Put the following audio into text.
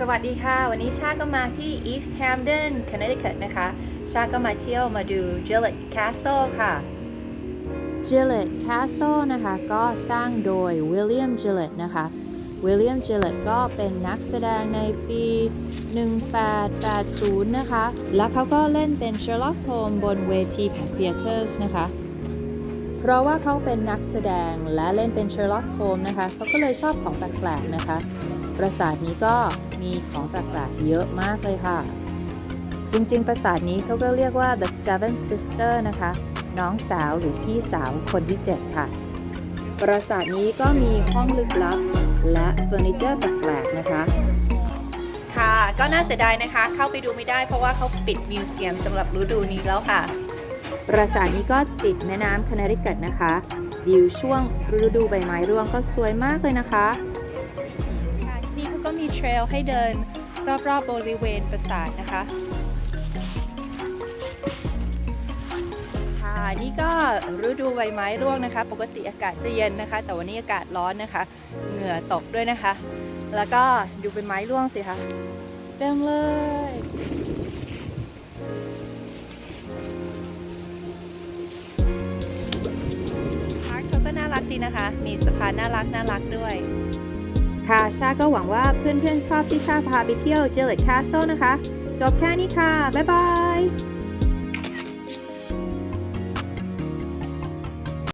สวัสดีค่ะ วันนี้ชาก็มาที่ East Hampton Connecticut นะคะ ชาก็มาเที่ยวมาดู Gillett Castle ค่ะ Gillett Castle นะคะ ก็สร้างโดย William Gillett นะคะ William Gillett ก็เป็นนักแสดงในปี 1880 นะคะ และเขาก็เล่นเป็น Sherlock Holmes บนเวทีของ Theaters นะคะ เพราะว่าเขาเป็นนักแสดงและเล่นเป็น Sherlock Holmes นะคะ เขาก็เลยชอบของแปลกๆนะคะ ปราสาทนี้ก็ มีของแปลกๆเยอะมากเลยค่ะ จริงๆ ปราสาทนี้เขาก็เรียกว่า the seven sister นะคะ น้องสาวหรือพี่สาวคนที่ 7 ค่ะ ปราสาทนี้ก็มีห้องลึกลับ และเฟอร์นิเจอร์แปลกๆนะคะค่ะก็น่าเสียดายนะคะ เข้าไปดูไม่ได้เพราะว่าเขาปิดมิวเซียมสำหรับฤดูนี้แล้วค่ะ ปราสาทนี้ก็ติดแม่น้ำคานาริกัตนะคะ วิวช่วงฤดูใบไม้ร่วงก็สวยมากเลยนะคะค่ะที่นี่เขาก็ มีเทรลให้เดินรอบๆบริเวณปราสาทนะคะ ค่ะนี่ก็ฤดูใบไม้ร่วงนะคะ ปกติอากาศจะเย็นนะคะ แต่วันนี้อากาศร้อนนะคะ เหงื่อตกด้วยนะคะ แล้วก็ดูใบไม้ร่วงสิคะเต็มเลยพาร์คเขาก็น่ารักดีนะคะ มีสะพานน่ารักน่ารักด้วย ค่ะ ชาก็หวังว่าเพื่อนๆชอบที่ชาพาไปเที่ยว Gillett Castle นะคะ จบแค่นี้ค่ะ บ๊ายบาย